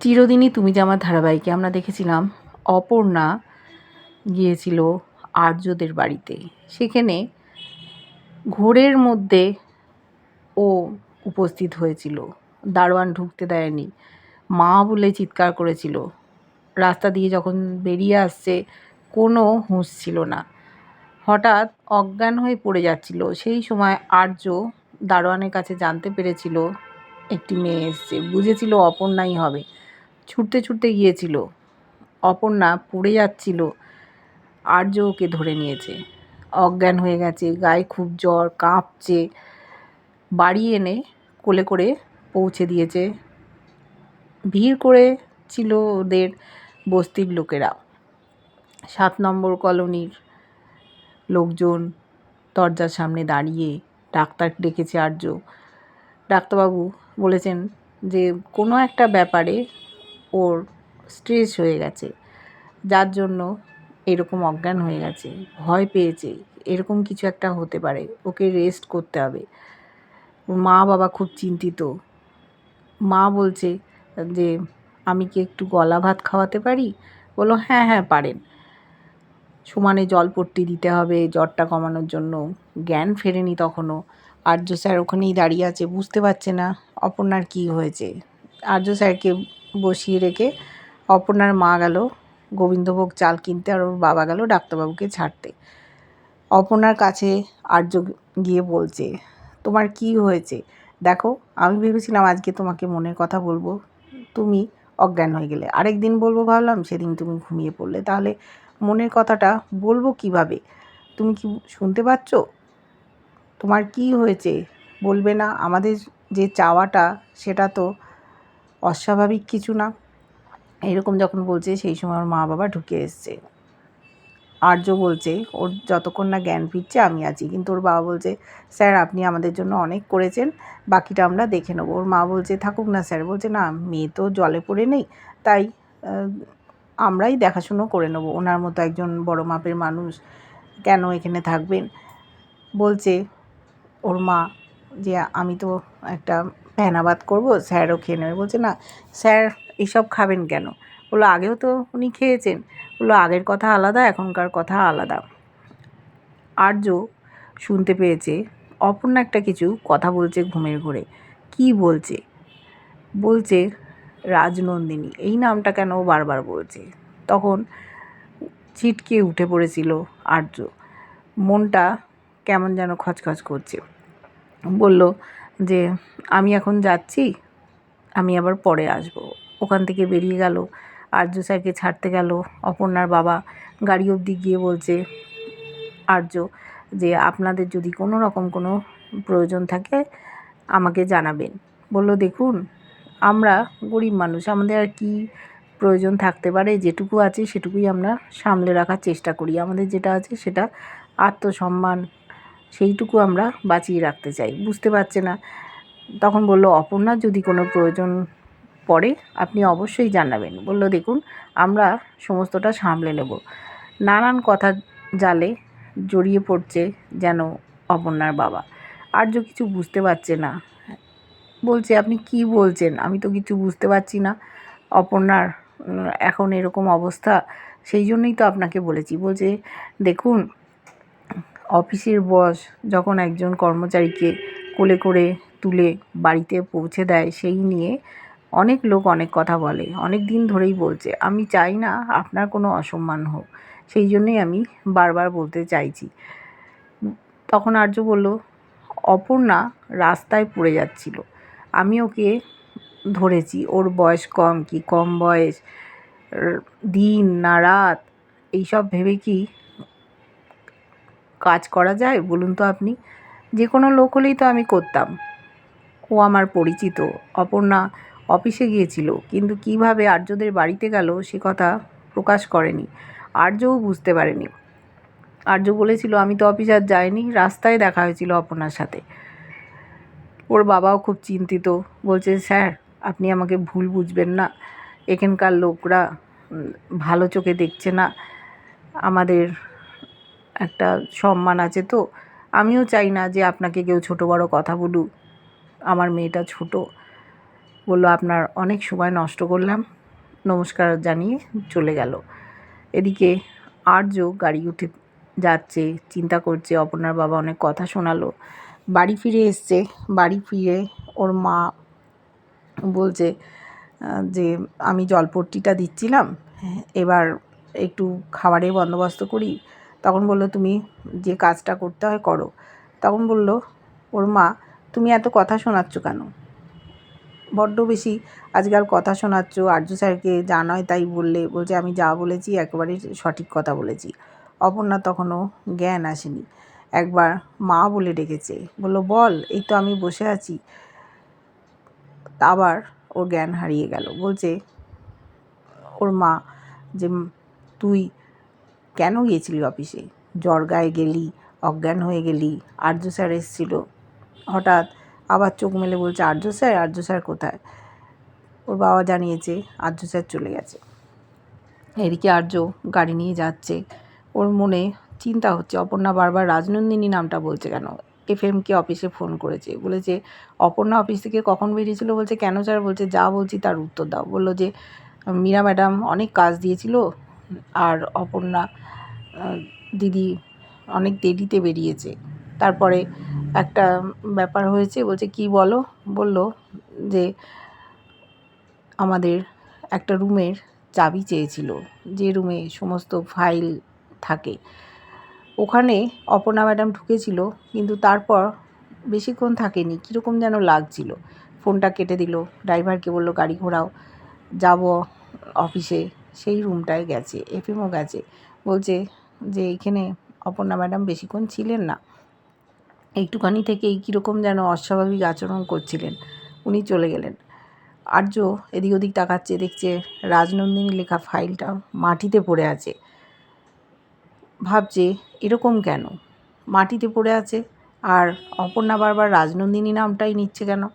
চিরদিনই তুমি যে আমার ধারাবাহিকে, আমরা দেখেছিলাম অপর্ণা গিয়েছিল আর্যদের বাড়িতে। সেখানে ঘোরের মধ্যে ও উপস্থিত হয়েছিল। দারোয়ান ঢুকতে দেয়নি। মা বলে চিৎকার করেছিল। রাস্তা দিয়ে যখন বেরিয়ে আসছে, কোনো হুঁশ ছিল না। হঠাৎ অজ্ঞান হয়ে পড়ে যাচ্ছিল। সেই সময় আর্য দারোয়ানের কাছে জানতে পেরেছিল, একটি মেয়ে এসছে। বুঝেছিল অপর্ণাই হবে। ছুটতে ছুটতে গিয়েছিল। অপর্ণা পড়ে যাচ্ছিল। আর্য ওকে ধরে নিয়েছে। অজ্ঞান হয়ে গেছে, গায়ে খুব জ্বর, কাঁপছে। বাড়ি এনে কোলে করে পৌঁছে দিয়েছে। ভিড় করেছিল ওদের বস্তির লোকেরা। সাত নম্বর কলোনির লোকজন দরজার সামনে দাঁড়িয়ে ডাক্তার ডেকেছে আর্য। ডাক্তারবাবু বলেছেন যে, কোনো একটা ব্যাপারে ওর স্ট্রেস হয়ে গেছে। যার জন্য এরকম অজ্ঞান হয়ে গেছে। ভয় পেয়েছে। এরকম কিছু একটা হতে পারে। ওকে রেস্ট করতে হবে। মা বাবা খুব চিন্তিত। মা বলছে যে, আমি কি একটু গলা ভাত খাওয়াতে পারি? বলল হ্যাঁ হ্যাঁ পারেন। সমানে জলপট্টি দিতে হবে, জ্বরটা কমানোর জন্য। জ্ঞান ফেরেনি তখনও। আর্য স্যার ওখানেই দাঁড়িয়ে আছে। বুঝতে পারছে না অপর্ণার কী হয়েছে। আর্য স্যারকে বসিয়ে রেখে অপর্ণার মা গেল। গোবিন্দভোগ চাল কিনতে আর ওর বাবা গেল ডাক্তারবাবুকে ছাড়তে। অপর্ণার কাছে আর্য গিয়ে বলছে, তোমার কি হয়েছে? দেখো, আমি ভেবেছিলাম আজকে তোমাকে মনের কথা বলব। তুমি অজ্ঞান হয়ে গেলে। আরেক দিন বলব ভাবলাম, সেদিন তুমি ঘুমিয়ে পড়লে। তাহলে মনের কথাটা বলব কীভাবে? তুমি কি শুনতে পাচ্ছ? তোমার কি হয়েছে? বলবে না। আমাদের যে চাওয়াটা, সেটা তো অস্বাভাবিক কিছু না। এরকম যখন বলছে, সেই সময় ওর মা বাবা ঢুকে এসছে। আর্য বলছে, ওর যতক্ষণ না জ্ঞান ফিরছে, আমি আছি। কিন্তু ওর বাবা বলছে, স্যার, আপনি আমাদের জন্য অনেক করেছেন, বাকিটা আমরা দেখে নেব। ওর মা বলছে, থাকুক না স্যার। বলছে, না, মেয়ে তো জলে পড়ে নেই, তাই আমরাই দেখাশুনো করে নেব। ওনার মতো একজন বড় মাপের মানুষ কেন এখানে থাকবেন? বলছে, ওর মা যে আমি তো একটা ভ্যানাবাদ করব, স্যারও খেয়ে নেবে। বলছে, না, স্যার এসব খাবেন কেন? বলল, আগেও তো উনি খেয়েছেন। বলল, আগের কথা আলাদা, এখনকার কথা আলাদা। আর্য শুনতে পেয়েছে, অপর্ণা একটা কিছু কথা বলছে ঘুমের ঘোরে। কি বলছে? বলছে, রাজনন্দিনী, এই নামটা কেন বারবার বলছে? তখন ছিটকে উঠে পড়েছিল আর্য। মনটা কেমন যেন খচখচ করছে। বলল যে, আমি এখন যাচ্ছি, আমি আবার পরে আসব। ওখান থেকে বেরিয়ে গেল। আর্য স্যারকে ছাড়তে গেল। অপর্ণার বাবা গাড়ি অবধি গিয়ে বলছে, আর্য, যে আপনাদের যদি কোনো রকম কোনো প্রয়োজন থাকে, আমাকে জানাবেন। বলল, দেখুন, আমরা গরিব মানুষ, আমাদের আর কি প্রয়োজন থাকতে পারে, যেটুকু আছে সেটুকুই আমরা সামলে রাখার চেষ্টা করি। আমাদের যেটা আছে সেটা আত্মসম্মান সেইটুকু আমরা বাঁচিয়ে রাখতে চাই। বুঝতে পারছে না? তখন বলল অপর্ণার যদি কোনো প্রয়োজন পড়ে, আপনি অবশ্যই জানাবেন। বলল, দেখুন, আমরা সমস্তটা সামলে নেব। নানান কথা জালে জড়িয়ে পড়ছে যেন অপর্ণার বাবা। আর আর্য কিছু বুঝতে পারছে না। বলছে, আপনি কি বলছেন? আমি তো কিছু বুঝতে পারছি না। অপর্ণার এখন এরকম অবস্থা। সেই জন্যই তো আপনাকে বলেছি। বলছে, দেখুন অফিসের বস যখন একজন কর্মচারীকে কোলে করে তুলে বাড়িতে পৌঁছে দেয়, সেই নিয়ে অনেক লোক অনেক কথা বলে, অনেক দিন ধরেই বলছে, আমি চাই না আপনার কোনো অসম্মান হোক। সেই জন্যই আমি বারবার বলতে চাইছি। তখন আর্য বলল, অপর্ণা রাস্তায় পড়ে যাচ্ছিল। আমি ওকে ধরেছি। ওর বয়স কম কি? কম বয়স দিন না রাত? এইসব ভেবে কি কাজ করা যায়, বলুন তো আপনি। যে কোনো লোক হলেই তো আমি করতাম। ও আমার পরিচিত, অপর্ণা অফিসে গিয়েছিল, কিন্তু কীভাবে আর্যদের বাড়িতে গেল সে কথা প্রকাশ করেনি। আর্যও বুঝতে পারেনি। আর্য বলেছিল, আমি তো অফিস আর যাইনি, রাস্তায় দেখা হয়েছিল অপর্ণার সাথে। ওর বাবাও খুব চিন্তিত, বলছে, স্যার, আপনি আমাকে ভুল বুঝবেন না। এখানকার লোকরা ভালো চোখে দেখছে না। আমাদের একটা সম্মান আছে তো। আমিও চাই না যে আপনাকে কেউ ছোটো বড়ো কথা বলুক। আমার মেয়েটা ছোটো। বলল, আপনার অনেক সময় নষ্ট করলাম। নমস্কার জানিয়ে চলে গেল। এদিকে আর্য গাড়ি উঠে যাচ্ছে, চিন্তা করছে, অপর্ণার বাবা অনেক কথা শোনালো। বাড়ি ফিরে এসছে। বাড়ি ফিরে ওর মা বলছে যে আমি জলপট্টিটা দিচ্ছিলাম। এবার একটু খাবারের বন্দোবস্ত করি। তখন বলল, তুমি যে কাজটা করতে হয় করো। তখন বলল, ওর মা, তুমি এত কথা শোনাচ্ছ কেন? বড্ড বেশি আজকাল কথা শোনাচ্ছ আর্য স্যারকে যা নয় তাই বললে, বলছে, আমি যা বলেছি একেবারে সঠিক কথা বলেছি। অপর্ণা তখনও জ্ঞান আসেনি। একবার মা বলে ডেকেছে, বলল, বল, এই তো আমি বসে আছি। আবার ওর জ্ঞান হারিয়ে গেল। বলছে, ওর মা, যে তুই কেন গিয়েছিলি অফিসে? জ্বর গায়ে গেলি, অজ্ঞান হয়ে গেলি, আর্য স্যার এসেছিল। হঠাৎ আবার চোখ মেলে বলছে, আর্য স্যার আর্য স্যার কোথায়? ওর বাবা জানিয়েছে, আর্য স্যার চলে গেছে। এদিকে আর্য গাড়ি নিয়ে যাচ্ছে। ওর মনে চিন্তা হচ্ছে, অপর্ণা বারবার রাজনন্দিনী নামটা বলছে কেন? এফ এমকে অফিসে ফোন করেছে? বলেছে, অপর্ণা অফিস থেকে কখন বেরিয়েছিল? বলছে, কেন স্যার? বলছে, যা বলছি তার উত্তর দাও। বলল যে, মীরা ম্যাডাম অনেক কাজ দিয়েছিল আর অপর্ণা দিদি অনেক দেরিতে বেরিয়েছে। তারপরে একটা ব্যাপার হয়েছে, বলছে, কি বলো? বলল যে, আমাদের একটা রুমের চাবি চেয়েছিল, যে রুমে সমস্ত ফাইল থাকে। ওখানে অপর্ণা ম্যাডাম ঢুকেছিল, কিন্তু তারপর বেশিক্ষণ থাকেনি। কীরকম যেন লাগছিল। ফোনটা কেটে দিল, ড্রাইভারকে বলল, গাড়ি ঘোরাও, যাব অফিসে। সেই রুমটায় গেছে এফএমও গেছে। বলছে যে এইখানে অপর্ণা ম্যাডাম বেশিক্ষণ ছিলেন না। একটুখানি থেকেই কীরকম যেন অস্বাভাবিক আচরণ করছিলেন। উনি চলে গেলেন। আর্য এদিক ওদিক তাকাচ্ছে, দেখছে রাজনন্দিনী লেখা ফাইলটা মাটিতে পড়ে আছে। ভাবছে, এরকম কেন? মাটিতে পড়ে আছে? আর অপর্ণা বারবার রাজনন্দিনী নামটাই নিচ্ছে কেন?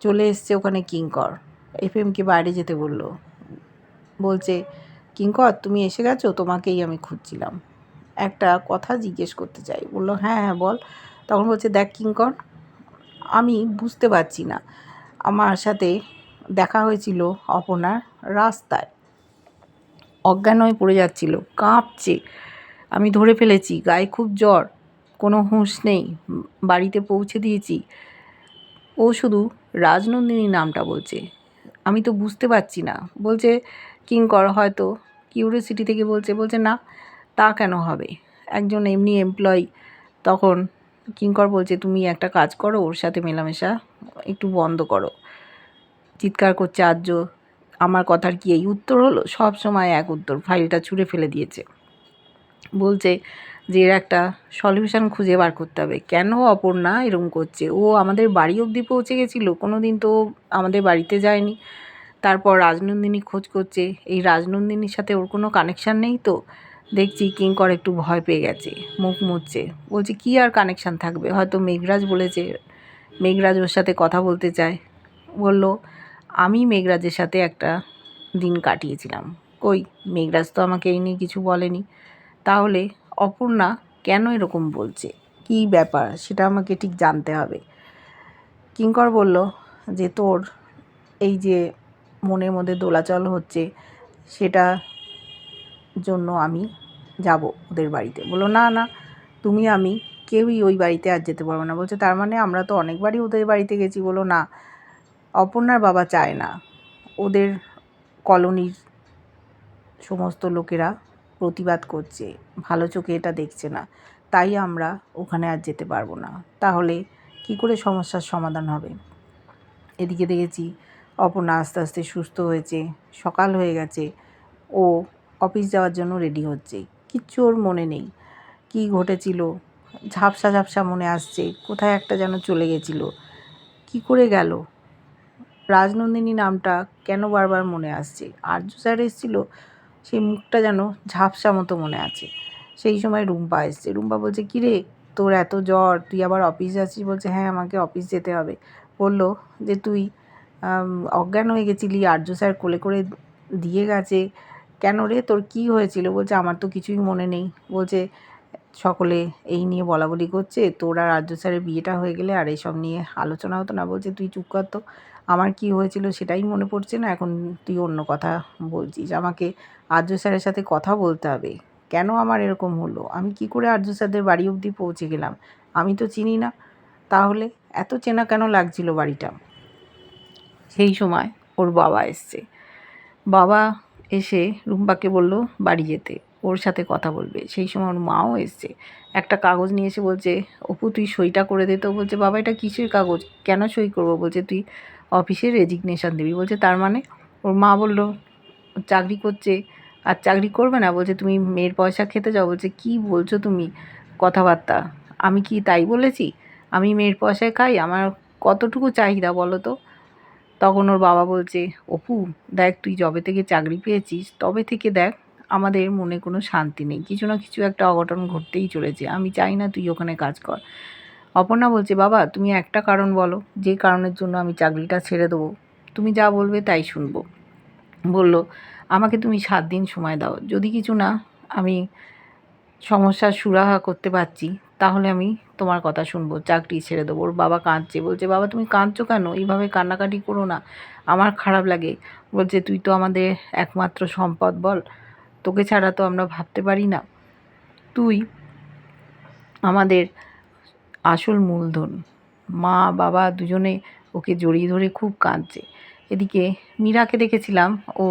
চলে এসছে ওখানে কিঙ্কর। এফ এমকে বাইরে যেতে বলল বলছে, কিঙ্কর, তুমি এসে গেছো? তোমাকেই আমি খুঁজছিলাম। একটা কথা জিজ্ঞেস করতে চাই। বলল হ্যাঁ হ্যাঁ বল। তখন বলছে, দেখ কিঙ্কর, আমি বুঝতে পারছি না। আমার সাথে দেখা হয়েছিল অপর্ণার রাস্তায়। অজ্ঞান হয়ে পড়ে যাচ্ছিল, কাঁপছে। আমি ধরে ফেলেছি, গায়ে খুব জ্বর, কোনো হুঁশ নেই, বাড়িতে পৌঁছে দিয়েছি। ও শুধু রাজনন্দিনী নামটা বলছে। আমি তো বুঝতে পারছি না। বলছে কিঙ্কর হয়তো। কিউরিয়াসিটি থেকে বলছে বলছে না, তা কেন হবে? একজন এমনি এমপ্লয়ি তখন কিঙ্কর বলছে, তুমি একটা কাজ করো, ওর সাথে মেলামেশা একটু বন্ধ করো। চিৎকার করছে আর্য। আমার কথার কি এই উত্তর হলো? সব সময় এক উত্তর, ফাইলটা ছুঁড়ে ফেলে দিয়েছে। বলছে যে, এর একটা সলিউশন খুঁজে বার করতে হবে। কেন অপর্ণা? এরকম করছে। ও আমাদের বাড়ি অবধি পৌঁছে গেছিল। কোনো দিন তো আমাদের বাড়িতে যায়নি। তারপর রাজনন্দিনী খোঁজ করছে। এই রাজনন্দিনীর সাথে ওর কোনো কানেকশান নেই তো? দেখছি কিঙ্কর একটু ভয় পেয়ে গেছে, মুখ মুছছে। বলছে, কি আর কানেকশান থাকবে? হয়তো মেঘরাজ বলেছে, মেঘরাজ ওর সাথে কথা বলতে চায়। বলল, আমি মেঘরাজের সাথে একটা দিন কাটিয়েছিলাম। কই, মেঘরাজ তো আমাকে এই নিয়ে কিছু বলেনি। তাহলে অপর্ণা কেন এরকম বলছে? কী ব্যাপার? সেটা আমাকে ঠিক জানতে হবে। কিঙ্কর বলল, যে তোর এই যে মনের মধ্যে দোলাচল হচ্ছে, সেটা জন্য আমি যাব ওদের বাড়িতে। বলল, না না, তুমি, আমি কেউই ওই বাড়িতে আর যেতে পারব না। বলছে, তার মানে আমরা তো অনেকবারই ওদের বাড়িতে গেছি। বলো না, অপর্ণার বাবা চায় না। ওদের কলোনির সমস্ত লোকেরা প্রতিবাদ করছে, ভালো চোখে এটা দেখছে না, তাই আমরা ওখানে আর যেতে পারব না। তাহলে কি করে সমস্যার সমাধান হবে? এদিকে দেখেছি অপর্ণা আস্তে আস্তে সুস্থ হয়েছে, সকাল হয়ে গেছে। ও অফিস যাওয়ার জন্য রেডি হচ্ছে। কিচ্ছু ওর মনে নেই। কি ঘটেছিল? ঝাপসা ঝাপসা মনে আসছে, কোথায় একটা যেন চলে গেছিল। কি করে গেল? রাজনন্দিনী নামটা কেন বারবার মনে আসছে? আর্য স্যার এসেছিল, সেই মুখটা যেন ঝাপসা মতো মনে আছে। সেই সময় রুম্পা এসছে। রুম্পা বলছে, কী রে, তোর এত জ্বর, তুই আবার অফিস যাচ্ছিস? বলছে হ্যাঁ আমাকে অফিস যেতে হবে। বলল যে, তুই অজ্ঞান হয়ে গেছিলি, আর্য স্যার কোলে করে দিয়ে গেছে। কেন রে, তোর কি হয়েছিল? বলছে, আমার তো কিছুই মনে নেই। বলছে, সকলে এই নিয়ে বলা বলি করছে, তোর আর আর্য স্যারের বিয়েটা হয়ে গেলে আর এইসব নিয়ে আলোচনা হতো না। বলছে, তুই চুপ কর তো। আমার কি হয়েছিল সেটাই মনে পড়ছে না। এখন তুই অন্য কথা বলছিস। আমাকে আর্য স্যারের সাথে কথা বলতে হবে। কেন আমার এরকম হলো? আমি কি করে আর্য স্যারদের বাড়ি অবধি পৌঁছে গেলাম? আমি তো চিনি না। তাহলে এত চেনা কেন লাগছিল বাড়িটা? সেই সময় ওর বাবা এসছে। বাবা এসে রুম্পাকে বলল, বাড়ি যেতে। ওর সাথে কথা বলবে। সেই সময় ওর মাও এসছে। একটা কাগজ নিয়ে এসে বলছে, অপু, তুই সইটা করে দে তো। বলছে, বাবা, এটা কিসের কাগজ? কেন সই করব? বলছে, তুই অফিসে রেজিগনেশন দিবি। বলছে, তার মানে? ওর মা বলল, চাকরি করছে। আর চাকরি করবে না? বলছে, তুমি মেয়ের পয়সা খেতে যাও। বলছে, কি বলছো তুমি কথাবার্তা? আমি কি তাই বলেছি? আমি মেয়ের পয়সায় খাই? আমার কতটুকু চাহিদা বলো তো? তখন ওর বাবা বলছে, অপু, দেখ তুই যবে থেকে চাকরি পেয়েছিস, তবে থেকে দেখ, আমাদের মনে কোনো শান্তি নেই। কিছু না কিছু একটা অঘটন ঘটতেই চলেছে। আমি চাই না তুই ওখানে কাজ কর। অপর্ণা বলছে, বাবা, তুমি একটা কারণ বলো, যে কারণের জন্য আমি চাকরিটা ছেড়ে দেবো। তুমি যা বলবে তাই শুনব। বলল, আমাকে তুমি সাত দিন সময় দাও। যদি কিছু না, আমি সমস্যার সুরাহা করতে পারছি, তাহলে আমি তোমার কথা শুনব, চাকরি ছেড়ে দেবো, ওর বাবা কাঁদছে, বলছে, বাবা, তুমি কাঁদছো কেন? এইভাবে কান্নাকাটি করো না, আমার খারাপ লাগে। বলছে, তুই তো আমাদের একমাত্র সম্পদ বল, তোকে ছাড়া তো আমরা ভাবতে পারি না। তুই আমাদের আসল মূলধন। মা, বাবা দুজনে ওকে জড়িয়ে ধরে খুব কাঁদছে। এদিকে মীরাকে দেখেছিলাম, ও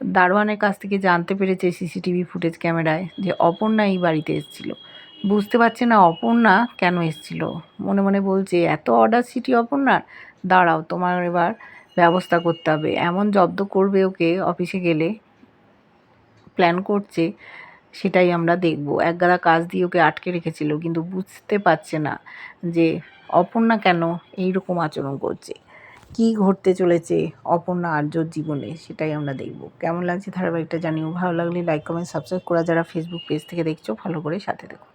দারোয়ানের কাছ থেকে জানতে পেরেছে সিসিটিভি ফুটেজ ক্যামেরায় যে অপর্ণা এই বাড়িতে এসেছিল। বুঝতে পারছে না অপর্ণা কেন এসেছিল। মনে মনে বলছে, এত অর্ডার সিটি অপর্ণার? দাঁড়াও, তোমার এবার ব্যবস্থা করতে হবে। এমন জব্দ করবে ওকে অফিসে গেলে প্ল্যান করছে, সেটাই আমরা দেখব। একগাদা কাজ দিয়ে ওকে আটকে রেখেছিল, কিন্তু বুঝতে পারছে না যে অপর্ণা কেন এই রকম আচরণ করছে। কি ঘটতে চলেছে অপর্ণা আর্যর জীবনে, সেটাই আমরা দেখব। কেমন লাগছে ধারাবাহিকটা জানিও, ভালো লাগলে লাইক কমেন্ট সাবস্ক্রাইব করা যারা ফেসবুক পেজ থেকে দেখছ ভালো করে সাথে দেখো।